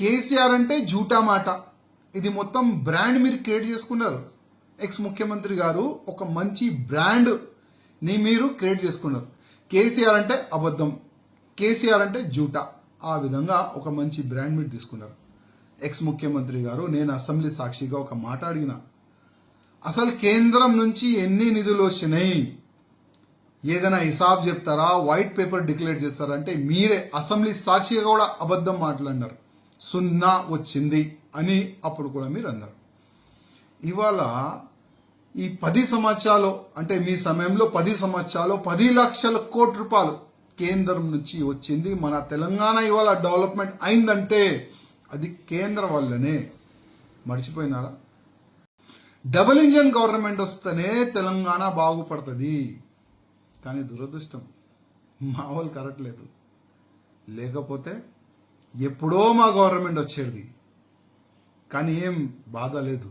కేసీఆర్ అంటే జూటా మాట. ఇది మొత్తం బ్రాండ్ మీరు క్రియేట్ చేసుకున్నారు. ఎక్స్ ముఖ్యమంత్రి గారు ఒక మంచి బ్రాండ్ని మీరు క్రియేట్ చేసుకున్నారు. కేసీఆర్ అంటే అబద్ధం. కేసీఆర్ అంటే జూటా. ఆ విధంగా ఒక మంచి బ్రాండ్ మీరు తీసుకున్నారు. ఎక్స్ ముఖ్యమంత్రి గారు నేను అసెంబ్లీ సాక్షిగా ఒక మాట అడిగిన. అసలు కేంద్రం నుంచి ఎన్ని నిధులు వచ్చినాయి? ఏదైనా హిసాబ్ చెప్తారా? వైట్ పేపర్ డిక్లేర్ చేస్తారా అంటే మీరే అసెంబ్లీ సాక్షిగా కూడా అబద్ధం మాట్లాడినారు. సున్నా వచ్చింది అని అప్పుడు కూడా మీరు అన్నారు. ఇవాళ ఈ పది సంవత్సరాలు అంటే మీ సమయంలో పది సంవత్సరాలు పది లక్షల కోటి రూపాయలు కేంద్రం నుంచి వచ్చింది. మన తెలంగాణ ఇవాళ డెవలప్మెంట్ అయిందంటే అది కేంద్రం వల్లనే. మర్చిపోయినారా? డబుల్ ఇంజన్ గవర్నమెంట్ వస్తేనే తెలంగాణ బాగుపడుతుంది. కానీ దురదృష్టం మా వాళ్ళు కరెక్ట్ లేదు. లేకపోతే ఎప్పుడో మా గవర్నమెంట్ వచ్చేది. కానీ ఏం బాధ లేదు.